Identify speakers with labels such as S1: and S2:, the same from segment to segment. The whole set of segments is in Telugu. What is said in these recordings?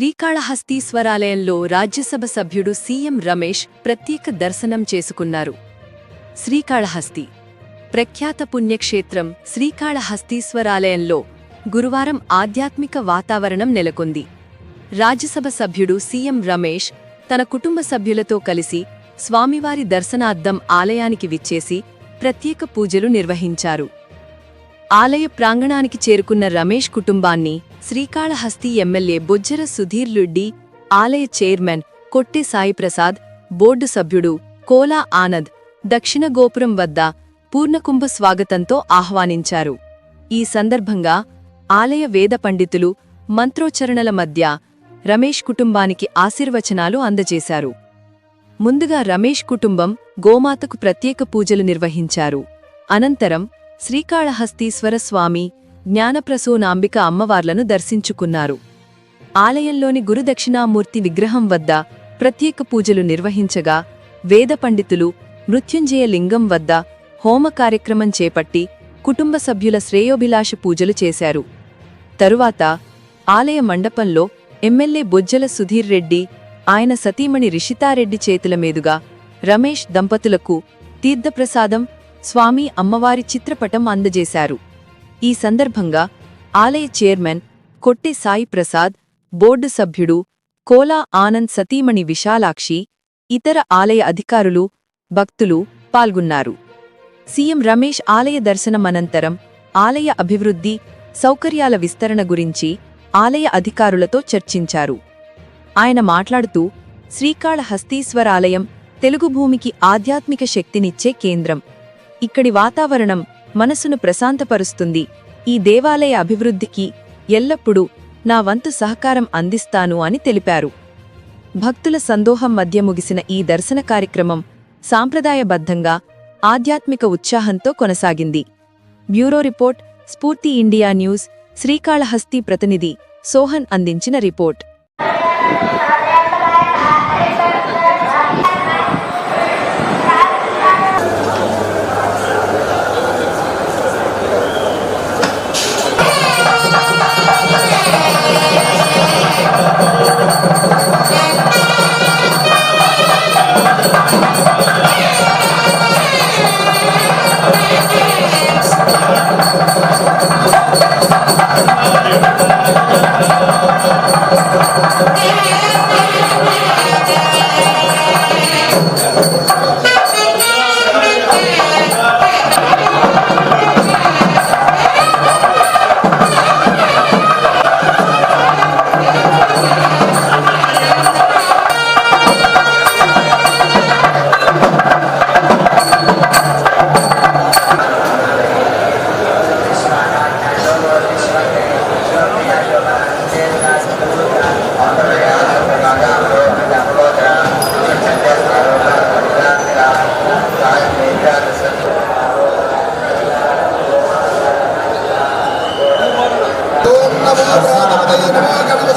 S1: శ్రీకాళహస్తీశ్వరాలయంలో రాజ్యసభ సభ్యుడు సీఎం రమేష్ ప్రత్యేక దర్శనం చేసుకున్నారు. శ్రీకాళహస్తి ప్రఖ్యాత పుణ్యక్షేత్రం శ్రీకాళహస్తీశ్వరాలయంలో గురువారం ఆధ్యాత్మిక వాతావరణం నెలకొంది. రాజ్యసభ సభ్యుడు సీఎం రమేష్ తన కుటుంబ సభ్యులతో కలిసి స్వామివారి దర్శనార్థం ఆలయానికి విచ్చేసి ప్రత్యేక పూజలు నిర్వహించారు. ఆలయ ప్రాంగణానికి చేరుకున్న రమేష్ కుటుంబాన్ని శ్రీకాళహస్తి ఎమ్మెల్యే బొజ్జర సుధీర్ లుడ్డి ఆలయ చైర్మన్ కొట్టి సాయిప్రసాద్ బోర్డు సభ్యుడు కోలా ఆనంద్ దక్షిణ గోపురం వద్ద పూర్ణకుంభ స్వాగతంతో ఆహ్వానించారు. ఈ సందర్భంగా ఆలయ వేద పండితులు మంత్రోచ్చరణల మధ్య రమేష్ కుటుంబానికి ఆశీర్వచనాలు అందజేశారు. ముందుగా రమేష్ కుటుంబం గోమాతకు ప్రత్యేక పూజలు నిర్వహించారు. అనంతరం శ్రీకాళహస్తీశ్వర స్వామి జ్ఞానప్రసూనాంబిక అమ్మవార్లను దర్శించుకున్నారు. ఆలయంలోని గురుదక్షిణామూర్తి విగ్రహం వద్ద ప్రత్యేక పూజలు నిర్వహించగా వేద పండితులు మృత్యుంజయ లింగం వద్ద హోమ కార్యక్రమం చేపట్టి కుటుంబ సభ్యుల శ్రేయోభిలాష పూజలు చేశారు. తరువాత ఆలయ మండపంలో ఎమ్మెల్యే బొజ్జల సుధీర్ రెడ్డి ఆయన సతీమణి రిషితారెడ్డి చేతుల మీదుగా రమేష్ దంపతులకు తీర్థప్రసాదం స్వామి అమ్మవారి చిత్రపటం అందజేశారు. ఈ సందర్భంగా ఆలయ చైర్మన్ కొట్టె సాయి ప్రసాద్ బోర్డు సభ్యుడు కోలా ఆనంద్ సతీమణి విశాలాక్షి ఇతర ఆలయ అధికారులు భక్తులు పాల్గొన్నారు. సీఎం రమేష్ ఆలయ దర్శనం అనంతరం ఆలయ అభివృద్ధి సౌకర్యాల విస్తరణ గురించి ఆలయ అధికారులతో చర్చించారు. ఆయన మాట్లాడుతూ శ్రీకాళహస్తీశ్వరాలయం తెలుగు భూమికి ఆధ్యాత్మిక శక్తినిచ్చే కేంద్రం. ఇక్కడి వాతావరణం మనసును ప్రశాంతపరుస్తుంది. ఈ దేవాలయ అభివృద్ధికి ఎల్లప్పుడూ నా వంతు సహకారం అందిస్తాను అని తెలిపారు. భక్తుల సందోహం మధ్య ముగిసిన ఈ దర్శన కార్యక్రమం సాంప్రదాయబద్ధంగా ఆధ్యాత్మిక ఉత్సాహంతో కొనసాగింది. Bureau report Spoorthi India news Srikalahasti ప్రతినిధి సోహన్ అందించిన రిపోర్ట్.
S2: Ờ, Gracias.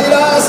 S2: Hayran.